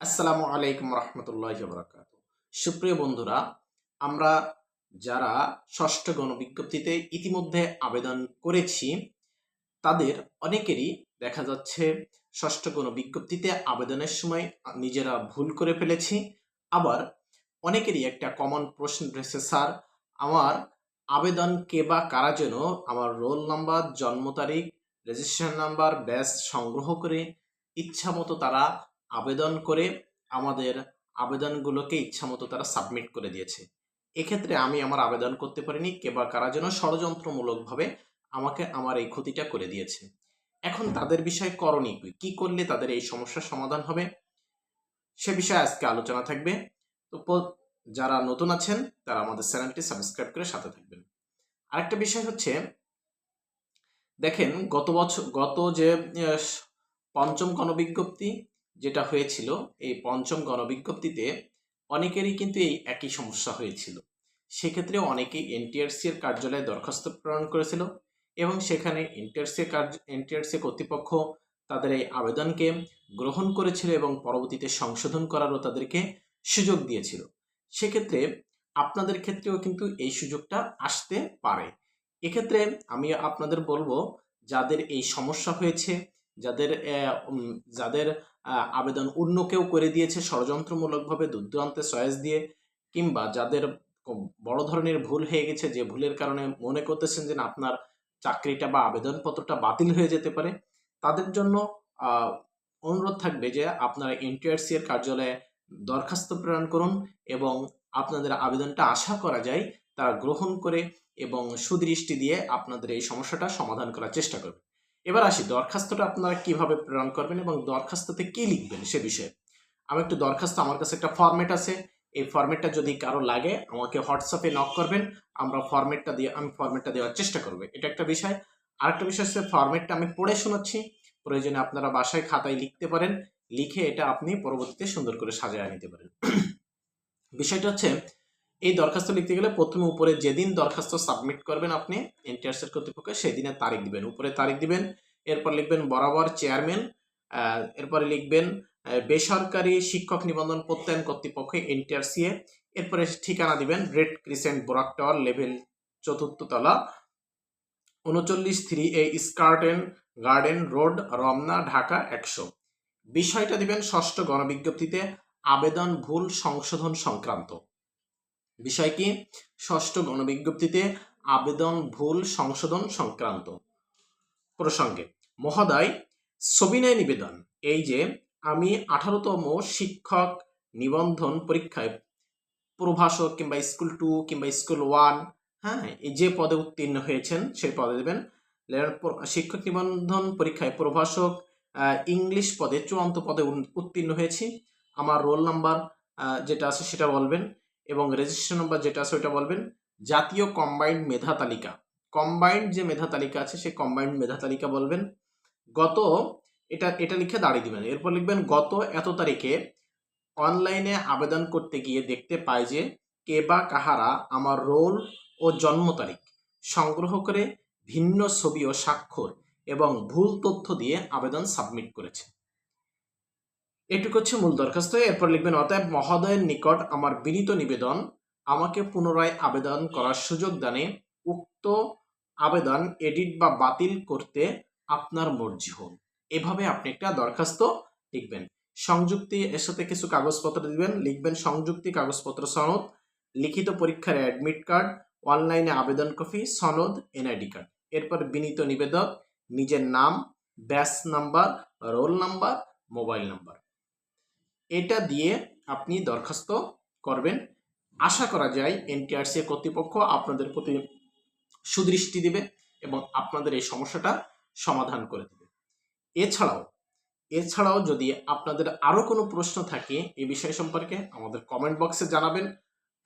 আসসালামু আলাইকুম রহমতুল্লাহ বরাকাত সুপ্রিয় বন্ধুরা, আমরা যারা ষষ্ঠ গণবিজ্ঞপ্তিতে ইতিমধ্যে আবেদন করেছি, তাদের অনেকেরই দেখা যাচ্ছে ষষ্ঠ গণবিজ্ঞপ্তিতে আবেদনের সময় নিজেরা ভুল করে ফেলেছি। আবার অনেকেরই একটা কমন প্রশ্ন রয়েছে, স্যার, আমার আবেদন কে বা কারা যেন আমার রোল নাম্বার, জন্ম তারিখ, রেজিস্ট্রেশন নাম্বার, ব্যাস সংগ্রহ করে ইচ্ছা মতো তারা আবেদন করে আমাদের আবেদনগুলোকে ইচ্ছামতো তারা সাবমিট করে দিয়েছে। এক্ষেত্রে আমি আমার আবেদন করতে পারিনি, কে বা কারা যেন ষড়যন্ত্রমূলকভাবে আমাকে আমার এই ক্ষতিটা করে দিয়েছে। এখন তাদের বিষয়ে করণীয় কি? কি করলে তাদের এই সমস্যার সমাধান হবে? সে বিষয়ে আজকে আলোচনা থাকবে। তো যারা নতুন আছেন, তারা আমাদের চ্যানেলটি সাবস্ক্রাইব করে সাথে থাকবেন। আরেকটা বিষয় হচ্ছে, দেখেন গত বছর গত যে পঞ্চম গণবিজ্ঞপ্তি যেটা হয়েছিল, এই পঞ্চম গণবিজ্ঞপ্তিতে অনেকেরই কিন্তু এই একই সমস্যা হয়েছিল। সেক্ষেত্রে অনেকেই এনটিআরসি এর কার্যালয়ে দরখাস্ত প্রেরণ করেছিল এবং সেখানে এনটিআরসি কার্য এনটিআরসি কর্তৃপক্ষ তাদের এই আবেদনকে গ্রহণ করেছিল এবং পরবর্তীতে সংশোধন করারও তাদেরকে সুযোগ দিয়েছিল। সেক্ষেত্রে আপনাদের ক্ষেত্রেও কিন্তু এই সুযোগটা আসতে পারে। এক্ষেত্রে আমি আপনাদের বলব, যাদের এই সমস্যা হয়েছে যাদের যাদের আবেদন অন্য কেউ করে দিয়েছে, ষড়যন্ত্রমূলকভাবে দুর্দান্তে চয়েস দিয়ে, কিংবা যাদের বড় ধরনের ভুল হয়ে গেছে, যে ভুলের কারণে মনে করতেছেন যে আপনার চাকরিটা বা আবেদনপত্রটা বাতিল হয়ে যেতে পারে, তাদের জন্য অনুরোধ থাকবে যে আপনারা এনটিআরসি এর কার্যালয়ে দরখাস্ত প্রেরণ করুন এবং আপনাদের আবেদনটা আশা করা যায়, তারা গ্রহণ করে এবং সুদৃষ্টি দিয়ে আপনাদের এই সমস্যাটা সমাধান করার চেষ্টা করবে। এবার আসি, দরখাস্তটা আপনারা কীভাবে প্রেরণ করবেন এবং দরখাস্ততে কি লিখবেন সে বিষয়ে। আমি একটু দরখাস্ত, আমার কাছে একটা ফরম্যাট আছে। এই ফরম্যাটটা যদি কারও লাগে, আমাকে হোয়াটসঅ্যাপে নক করবেন। আমরা ফরম্যাটটা দিয়ে, আমি ফরম্যাটটা দেওয়ার চেষ্টা করব। এটা একটা বিষয়। আরেকটা বিষয় হচ্ছে ফরম্যাটটা আমি পড়ে শোনাচ্ছি। প্রয়োজনে আপনারা বাসায় খাতায় লিখতে পারেন। লিখে এটা আপনি পরবর্তীতে সুন্দর করে সাজায় নিতে পারেন। বিষয়টা হচ্ছে এই দরখাস্ত লিখতে গেলে প্রথমে উপরে যেদিন দরখাস্ত সাবমিট করবেন আপনি এনটিআরসির কর্তৃপক্ষ সেদিনের তারিখ দিবেন। উপরে তারিখ দিবেন, এরপর লিখবেন বরাবর চেয়ারম্যান এরপরে লিখবেন বেসরকারি শিক্ষক নিবন্ধন প্রত্যয়ন কর্তৃপক্ষ এনটিআরসিএ এরপরে ঠিকানা দিবেন red crescent Borak tower level চতুর্থ তলা, উনচল্লিশ three A Eskaton garden road Ramna Dhaka একশো। বিষয়টা দিবেন ষষ্ঠ গণবিজ্ঞপ্তিতে, আবেদন ভুল সংশোধন সংক্রান্ত। বিষয় কি? ষষ্ঠ গণবিজ্ঞপ্তিতে আবেদন, ভুল, সংশোধন সংক্রান্ত। প্রসঙ্গে, মহোদয় সবিনয় নিবেদন। এই যে, আমি আঠারোতম শিক্ষক নিবন্ধন পরীক্ষায় প্রভাষক কিংবা স্কুল টু কিংবা স্কুল ওয়ান হ্যাঁ এই যে পদে উত্তীর্ণ হয়েছেন, সেই পদে দেবেন। শিক্ষক নিবন্ধন পরীক্ষায় প্রভাষক ইংলিশ পদে চূড়ান্ত পদে উত্তীর্ণ হয়েছি। আমার রোল নাম্বার যেটা আছে সেটা বলবেন। এবং রেজিস্ট্রেশন নাম্বার যেটা আছে ওইটা বলবেন, জাতীয় কম্বাইন্ড মেধা তালিকা। কম্বাইন্ড যে মেধা তালিকা আছে, সেই কম্বাইন্ড মেধা তালিকা বলবেন, গত, এটা এটা লিখে দাঁড়িয়ে দিবেন। এরপর লিখবেন, গত এত তারিখে অনলাইনে আবেদন করতে গিয়ে দেখতে পাই যে, কে বা কাহারা আমার রোল ও জন্ম তারিখ সংগ্রহ করে ভিন্ন ছবি ও স্বাক্ষর এবং ভুল তথ্য দিয়ে আবেদন সাবমিট করেছে। এটুকু হচ্ছে মূল দরখাস্ত। এরপর লিখবেন, অতএব মহোদয়ের নিকট আমার বিনীত নিবেদন, আমাকে পুনরায় আবেদন করার সুযোগ দানে উক্ত আবেদন এডিট বা বাতিল করতে আপনার মর্জি হোক। এভাবে আপনি একটা দরখাস্ত লিখবেন। সংযুক্তি, এর সাথে কিছু কাগজপত্র দিবেন। লিখবেন, সংযুক্তি কাগজপত্র সনদ, লিখিত পরীক্ষার অ্যাডমিট কার্ড অনলাইনে আবেদন কপি, সনদ এনআইডি কার্ড এরপর বিনীত নিবেদক, নিজের নাম ব্যাস number roll number mobile number এটা দিয়ে আপনি দরখাস্ত করবেন। আশা করা যায় এনটিআরসি কর্তৃপক্ষ আপনাদের প্রতি সুদৃষ্টি দিবে এবং আপনাদের এই সমস্যাটা সমাধান করে দেবে। এছাড়াও এছাড়াও যদি আপনাদের আরও কোনো প্রশ্ন থাকে এই বিষয় সম্পর্কে আমাদের কমেন্ট বক্সে জানাবেন।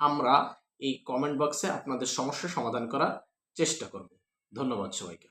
আমরা এই কমেন্ট বক্সে আপনাদের সমস্যা সমাধান করার চেষ্টা করব। ধন্যবাদ সবাইকে।